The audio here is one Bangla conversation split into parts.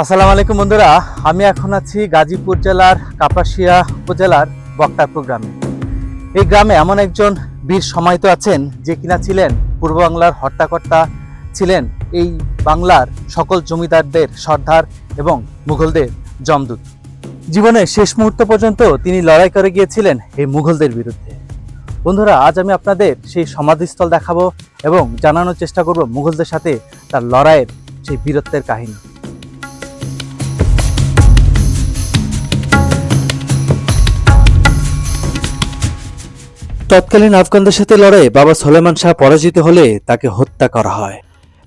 আসসালামু আলাইকুম বন্ধুরা, আমি এখন আছি গাজীপুর জেলার কাপাসিয়া উপজেলার বক্তারপুর গ্রামে। এই গ্রামে এমন একজন বীর সমাহিত আছেন যে কিনা ছিলেন পূর্ব বাংলার হর্তাকর্তা, ছিলেন এই বাংলার সকল জমিদারদের সর্দার এবং মুঘলদের জমদূত। জীবনের শেষ মুহূর্ত পর্যন্ত তিনি লড়াই করে গিয়েছিলেন এই মুঘলদের বিরুদ্ধে। বন্ধুরা, আজ আমি আপনাদের সেই সমাধিস্থল দেখাবো এবং জানানোর চেষ্টা করব মুঘলদের সাথে তার লড়াইয়ের সেই বীরত্বের কাহিনী। তৎকালীন আফগানদের সাথে লড়াইয়ে বাবা সোলেমান শাহ পরাজিত হলে তাকে হত্যা করা হয়।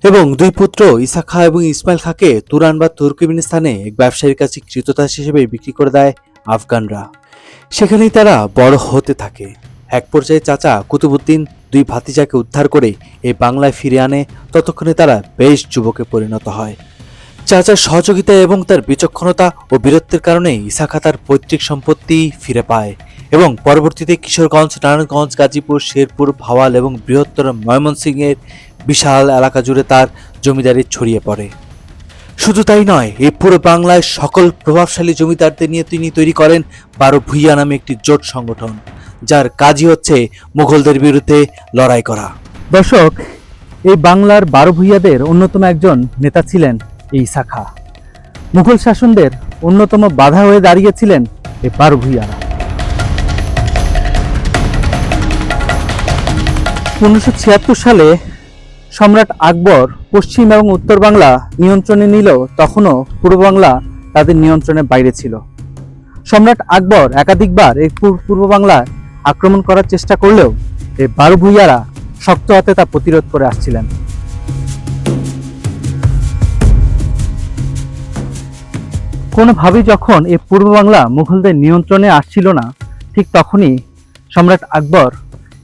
এবং দুই পুত্র ইসা খা এবং ইসমাইল খাকে তুরান বা তুর্কমেনিস্তানে এক ব্যবসায়ীর কাছে কৃতদাস হিসেবে বিক্রি করে দেয় আফগানরা। সেখানেই তারা বড় হতে থাকে। এক পর্যায়ে চাচা কুতুবুদ্দিন দুই ভাতিজাকে উদ্ধার করে এই বাংলায় ফিরে আনে। ততক্ষণে তারা বেশ যুবকে পরিণত হয়। চাচার সহযোগিতা এবং তার বিচক্ষণতা ও বীরত্বের কারণে ইসাখা তার পৈতৃক সম্পত্তি ফিরে পায়। এবং পরবর্তীতে কিশোরগঞ্জ, নারায়ণগঞ্জ, গাজীপুর, শেরপুর, ভাওয়াল এবং বৃহত্তর ময়মনসিংহের বিশাল এলাকা জুড়ে তার জমিদারি ছড়িয়ে পড়ে। শুধু তাই নয়, এই পুরো বাংলায় সকল প্রভাবশালী জমিদারদের নিয়ে তিনি তৈরি করেন বারো ভুইয়া নামে একটি জোট সংগঠন, যার কাজই হচ্ছে মুঘলদের বিরুদ্ধে লড়াই করা। দর্শক, এই বাংলার বারো ভুইয়াদের অন্যতম একজন নেতা ছিলেন এই শাখা। মুঘল শাসনদের অন্যতম বাধা হয়ে দাঁড়িয়েছিলেন এই বারো ভুইয়ারা। পনেরোশো সালে সম্রাট আকবর পশ্চিম এবং উত্তর বাংলা নিয়ন্ত্রণে নিলেও তখনও পূর্ব বাংলা তাদের নিয়ন্ত্রণের বাইরে ছিল। সম্রাট আকবর একাধিকবার এই পূর- পূর্ব বাংলায় আক্রমণ করার চেষ্টা করলেও এই বারো ভুইয়ারা শক্ত হাতে তা প্রতিরোধ করে আসছিলেন। কোনোভাবেই যখন এই পূর্ব বাংলা মুঘলদের নিয়ন্ত্রণে আসছিল না, ঠিক তখনই সম্রাট আকবর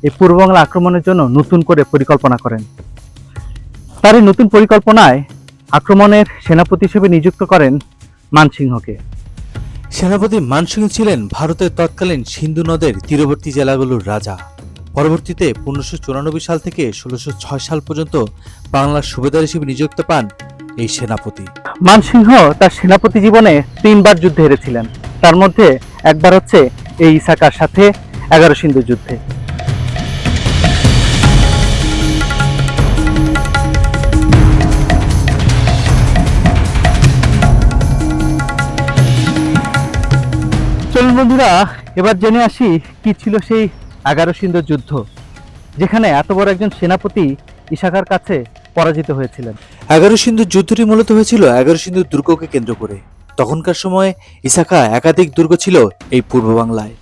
এই পূর্ব বাংলা আক্রমণের জন্য নতুন করে পরিকল্পনা করেন। তার এই নতুন পরিকল্পনায় আক্রমণের সেনাপতি হিসেবে নিযুক্ত করেন মানসিংহকে। সেনাপতি মানসিংহ ছিলেন ভারতের তৎকালীন সিন্ধু নদের তীরবর্তী জেলাগুলোর রাজা। পরবর্তীতে পনেরোশো চুরানব্বই সাল থেকে ষোলোশো ছয় সাল পর্যন্ত বাংলার সুবেদার হিসেবে নিযুক্ত পান এই সেনাপতি। মানসিংহ তার সেনাপতি জীবনে তিনবার যুদ্ধে হেরেছিলেন। তার মধ্যে একবার হচ্ছে এই ইসাকার সাথে এগারো সিন্ধু যুদ্ধে। বন্ধুরা, এবার জেনে আসি কি ছিল সেই এগারো সিন্ধু যুদ্ধ, যেখানে এত বড় একজন সেনাপতি ইশাকার কাছে পরাজিত হয়েছিলেন। এগারো সিন্ধু যুদ্ধটি মূলত হয়েছিল এগারো সিন্ধু দুর্গকে কেন্দ্র করে। তখনকার সময় ইসাকা একাধিক দুর্গ ছিল এই পূর্ব বাংলায়।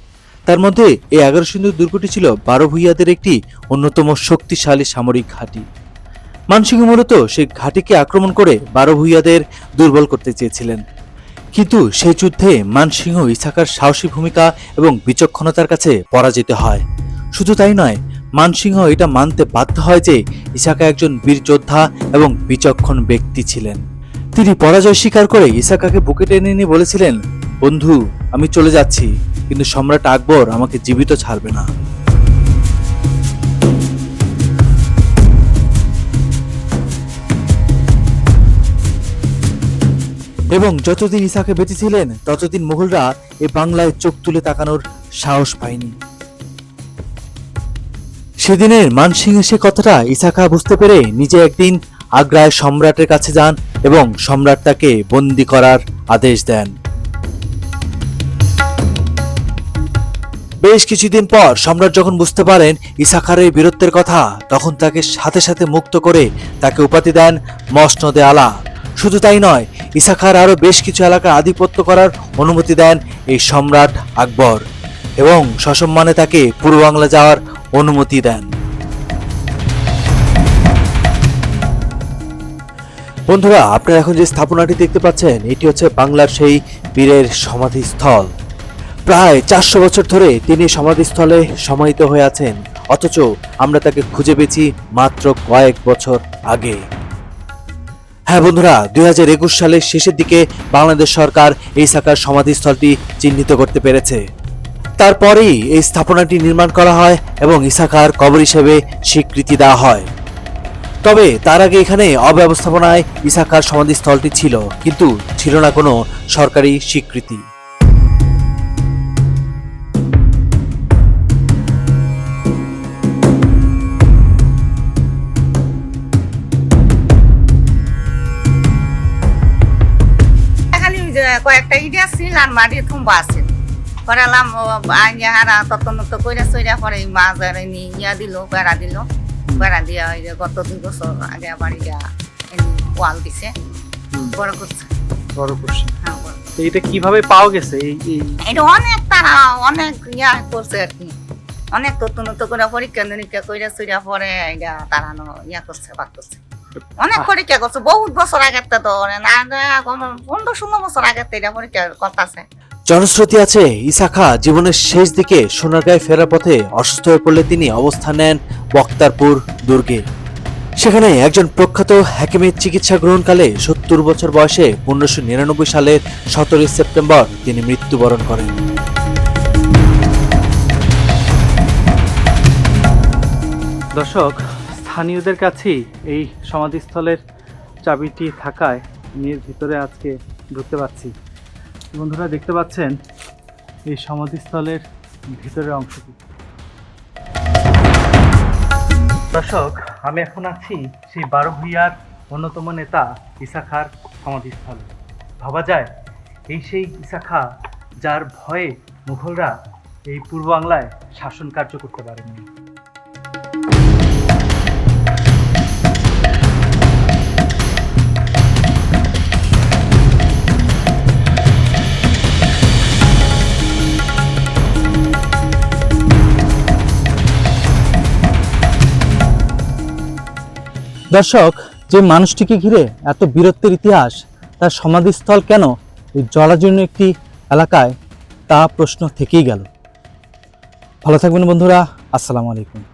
তার মধ্যে এই এগারো সিন্ধু দুর্গটি ছিল বারো ভূইয়াদের একটি অন্যতম শক্তিশালী সামরিক ঘাঁটি। মানসিংহ মূলত সেই ঘাঁটিকে আক্রমণ করে বারো ভূইয়াদের দুর্বল করতে চেয়েছিলেন। কিন্তু সেই যুদ্ধে মানসিংহ ইসাকার সাহসী ভূমিকা এবং বিচক্ষণতার কাছে পরাজিত হয়। শুধু তাই নয় মানসিংহ এটা মানতে বাধ্য হয় যে ইসাকা একজন বীর যোদ্ধা এবং বিচক্ষণ ব্যক্তি ছিলেন। তিনি পরাজয় স্বীকার করে ইসাকাকে বুকে টেনে নিয়ে বলেছিলেন, বন্ধু, আমি চলে যাচ্ছি, কিন্তু সম্রাট আকবর আমাকে জীবিত ছাড়বে না। এবং যতদিন ইসাকে বেঁচে ছিলেন ততদিন মুঘলরা এ বাংলায় চোখ তুলে তাকানোর সাহস পায়নি। সেদিনের মানসিংহ সে কথাটা ইসাকা বুঝতে পেরে নিজে একদিন আগ্রায় সম্রাটের কাছে যান এবং সম্রাট তাকে বন্দি করার আদেশ দেন। বেশ কিছুদিন পর সম্রাট যখন বুঝতে পারেন ইসাখার এই বীরত্বের কথা, তখন তাকে সাথে সাথে মুক্ত করে তাকে উপাধি দেন মসনদে আলা। শুধু তাই নয় ইসাখার আরও বেশ কিছু এলাকা আধিপত্য করার অনুমতি দেন এই সম্রাট আকবর এবং সসম্মানে তাকে পূর্ব বাংলা যাওয়ার অনুমতি দেন। বন্ধুরা, আপনারা এখন যে স্থাপনাটি দেখতে পাচ্ছেন, এটি হচ্ছে বাংলার সেই বীরের সমাধিস্থল। প্রায় চারশো বছর ধরে তিনি সমাধিস্থলে সমাহিত হয়ে আছেন, অথচ আমরা তাকে খুঁজে পেয়েছি মাত্র কয়েক বছর আগে। হ্যাঁ বন্ধুরা, দুই হাজার একুশ সালের শেষের দিকে বাংলাদেশ সরকার এই সাকার সমাধিস্থলটি চিহ্নিত করতে পেরেছে। তারপরেই এই স্থাপনাটি নির্মাণ করা হয় এবং ইসাকার কবর হিসেবে স্বীকৃতি দেওয়া হয়। তবে তার আগে এখানে অব্যবস্থাপনায় ইসাকার সমাধিস্থলটি ছিল, কিন্তু ছিল না কোনো সরকারি স্বীকৃতি। কয়েকটা ইট আছিল আর মাটি থুম্বা আছিল। করালাম আইয়া হারা তত্ন তো কইরা সইরা পরে এই মাছ আর এনি ইয়া দিল বেড়া দিল। বেড়া দিয়া ওই যে গত দুই বছর আগে আবার ইয়া এনি ওয়াল দিছে। বড় করছে। বড় করছে। হ্যাঁ তো এটা কীভাবে পাওয়া গেছে? এই এটা অনেক তারা অনেক ইয়া করছে আর কি। অনেক তত্ন করে পরীক্ষা নিরীক্ষা কইরা সইরা পরে এটা তারা ইয়া করছে বাদ করছে। অনেক পরীক্ষা করছে বহুত বছর আগের তো না পনেরো ষোলো বছর আগের এটা পরীক্ষা করতেছে। জনশ্রুতি আছে ইসাখা জীবনের শেষ দিকে সোনারগাঁয়ে ফেরার পথে অসুস্থ হয়ে পড়লে তিনি অবস্থান নেন বক্তারপুর দুর্গে। সেখানে একজন প্রখ্যাত হাকিমের চিকিৎসা গ্রহণকালে সত্তর বছর বয়সে পনেরোশো নিরানব্বই সালের সতেরোই সেপ্টেম্বর তিনি মৃত্যুবরণ করেন। দর্শক স্থানীয়দের কাছেই এই সমাধিস্থলের চাবিটি থাকায় আমি এর ভিতরে আজকে ঢুকতে পারছি। বন্ধুরা, দেখতে পাচ্ছেন এই সমাধিস্থলের ভিতরের অংশটি। দর্শক, আমি এখন আছি সেই বারো ভূঁইয়ার অন্যতম নেতা ইসাখার সমাধিস্থলে। ভাবা যায়, এই সেই ইসাখা যার ভয়ে মুঘলরা এই পূর্ব বাংলায় শাসন কার্য করতে পারেননি। দর্শক, যে মানুষটিকে ঘিরে এত বীরত্বের ইতিহাস, তার সমাধিস্থল কেন এই জলাজীর্ণ একটি এলাকায়, তা প্রশ্ন থেকেই গেল। ভালো থাকবেন বন্ধুরা, আসসালামু আলাইকুম।